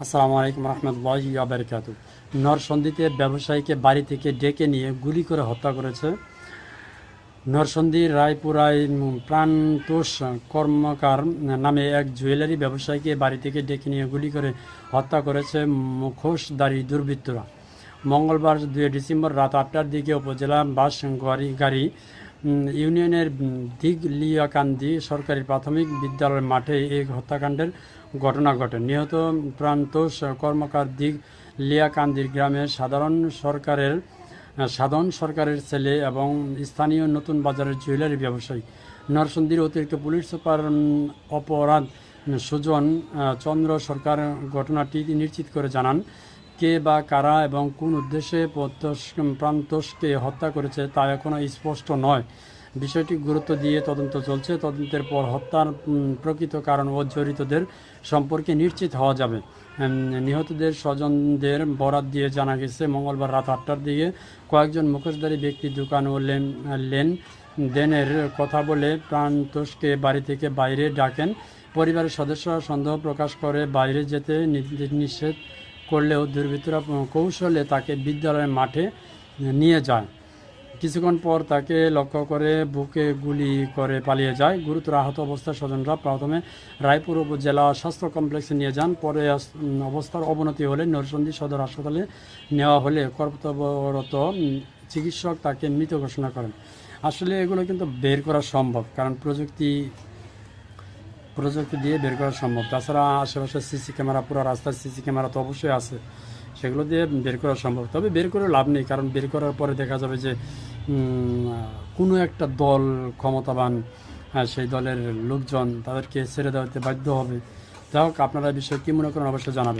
আসসালামু আলাইকুম রহমতুল্লাহ আবরকাত নরসন্দিতে ব্যবসায়ীকে বাড়ি থেকে ডেকে নিয়ে গুলি করে হত্যা করেছে নরসন্দির রায়পুরায় প্রাণতোষ কর্মকার নামে এক জুয়েলারি ব্যবসায়ীকে বাড়ি থেকে ডেকে নিয়ে গুলি করে হত্যা করেছে মুখোশধারী দুর্বৃত্তরা। মঙ্গলবার দুই ডিসেম্বর রাত আটটার দিকে উপজেলা বাস গাড়ি ইউনিয়নের দিগলিয়াকান্দি সরকারি প্রাথমিক বিদ্যালয়ের মাঠে এই হত্যাকাণ্ডের ঘটনা ঘটে। নিহত প্রান্তোষ কর্মকার দিগ লিয়াকান্দির গ্রামের সাধারণ সরকারের সাধারণ সরকারের ছেলে এবং স্থানীয় নতুন বাজারের জুয়েলারি ব্যবসায়ী। নরসন্দির অতিরিক্ত পুলিশ সুপার অপরাধ সুজন চন্দ্র সরকার ঘটনাটি নিশ্চিত করে জানান কে বা কারা এবং কোন উদ্দেশ্যে প্রান্তোষকে হত্যা করেছে তা এখনও স্পষ্ট নয়। বিষয়টি গুরুত্ব দিয়ে তদন্ত চলছে। তদন্তের পর হত্যার প্রকৃত কারণ ও জড়িতদের সম্পর্কে নিশ্চিত হওয়া যাবে। নিহতদের স্বজনদের বরাত দিয়ে জানা গেছে, মঙ্গলবার রাত আটটার দিকে কয়েকজন মুখোশধারী ব্যক্তি দোকান ও লেন লেন দেনের কথা বলে প্রান্তোষকে বাড়ি থেকে বাইরে ডাকেন। পরিবারের সদস্যরা সন্দেহ প্রকাশ করে বাইরে যেতে নিষেধ করলেও দুর্বৃত্তরা কৌশলে তাকে বিদ্যালয়ের মাঠে নিয়ে যায়। কিছুক্ষণ পর তাকে লক্ষ্য করে বুকে গুলি করে পালিয়ে যায়। গুরুতর আহত অবস্থায় স্বজনরা প্রথমে রায়পুর উপজেলা স্বাস্থ্য কমপ্লেক্সে নিয়ে যান। পরে অবস্থার অবনতি হলে নরসিংদী সদর হাসপাতালে নেওয়া হলে কর্তব্যরত চিকিৎসক তাকে মৃত ঘোষণা করেন। আসলে এগুলো কিন্তু বের করা সম্ভব, কারণ প্রযুক্তি প্রযুক্তি দিয়ে বের করা সম্ভব। তাছাড়া আশেপাশে সিসি ক্যামেরা পুরো রাস্তার সিসি ক্যামেরা তো অবশ্যই আছে। সেগুলো দিয়ে বের করা সম্ভব। তবে বের করে লাভ নেই কারণ বের করার পরে দেখা যাবে যে কোনো একটা দল ক্ষমতাবান হ্যাঁ, সেই দলের লোকজন তাদেরকে ছেড়ে দেওয়াতে বাধ্য হবে। যাই হোক আপনারা বিষয়ে কী মনে করেন অবশ্যই জানাবেন।